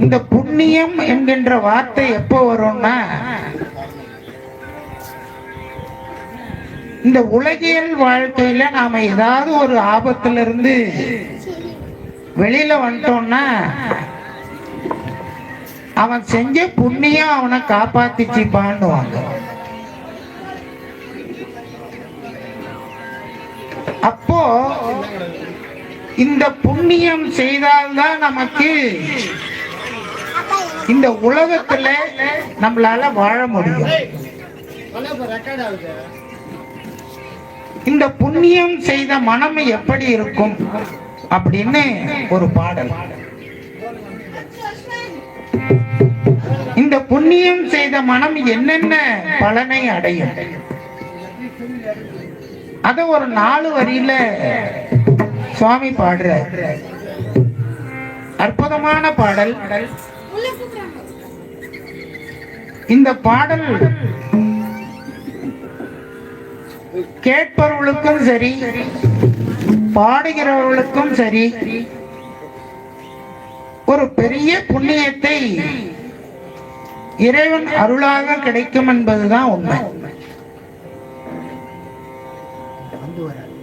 இந்த புண்ணியம் என்கின்ற வார்த்தை எப்போ வரும்னா இந்த உலகியல் வாழ்க்கையில நாம ஏதாவது ஒரு ஆபத்துல இருந்து வெளியில வந்துட்டோம்னா அவன் செஞ்ச புண்ணியம் அவனை காப்பாத்திச்சுப்பான்னுவாங்க. அப்போ இந்த புண்ணியம் செய்தால்தான் நமக்கு இந்த உலகத்துல நம்மளால வாழ முடியும். இந்த புண்ணியம் செய்த மனம் எப்படி இருக்கும் அப்படின்னு ஒரு பாடல். இந்த புண்ணியம் செய்த மனம் என்னென்ன பலனை அடையும்? அத ஒரு நாலு வரியில சுவாமி பாடுற அற்புதமான பாடல். இந்த பாடல் கேட்பவர்களுக்கும் சரி பாடுகிறவர்களுக்கும் சரி ஒரு பெரிய புண்ணியத்தை இறைவன் அருளாக கிடைக்கும் என்பதுதான் உண்மை.